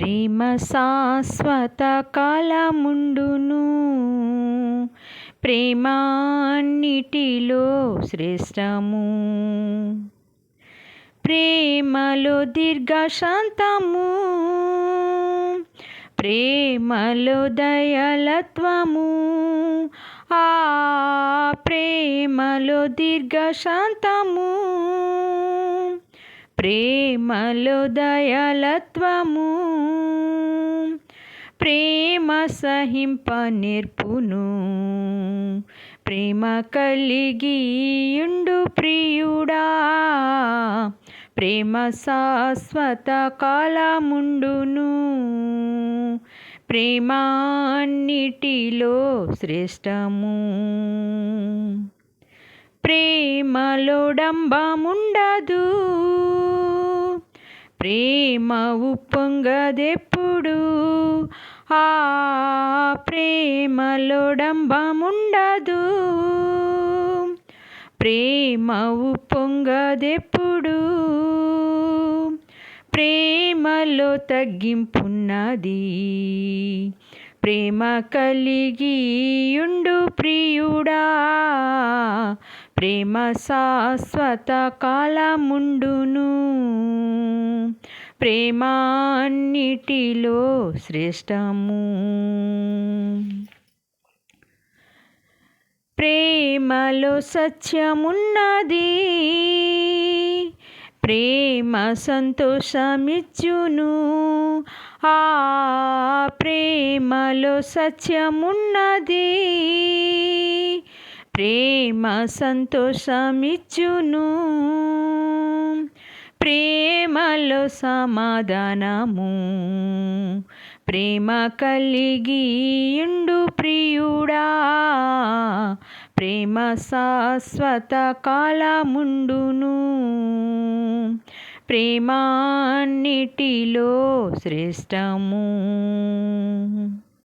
ప్రేమ శాశ్వత కాలముండును ప్రేమాన్నిటిలో శ్రేష్టము. ప్రేమలో దీర్ఘశాంతము. ప్రేమలో దయలత్వము. ఆ ప్రేమలో దీర్ఘశాంతము. ప్రేమలో దయాలత్వము ప్రేమ సహింప నేర్పును. ప్రేమ కలిగి ఉండు ప్రియుడా ప్రేమ శాశ్వత కాలముండును. ప్రేమాన్నిటిలో శ్రేష్టము ప్రేమలోడంబముండదు ప్రేమ ఉప్పొంగదెప్పుడు? ఆ ప్రేమలోడంబముండదు. ప్రేమ ఉప్పొంగదెప్పుడు? ప్రేమలో తగ్గింపున్నది. ప్రేమ కలిగి ఉండు ప్రియుడా. ప్రేమ శాశ్వత కాలముండు ప్రేమాన్నిటిలో శ్రేష్టము. ప్రేమలో సత్యమున్నది. ప్రేమ సంతోషమిచ్చును. ఆ ప్రేమలో సత్యమున్నది. ప్రేమ సంతోషమిచ్చును. ప్రేమలో సమాధానము. ప్రేమ కలిగి ఉండు ప్రియుడా. ప్రేమ శాశ్వత కాలముండును. ప్రేమాన్నిటిలో శ్రేష్టము.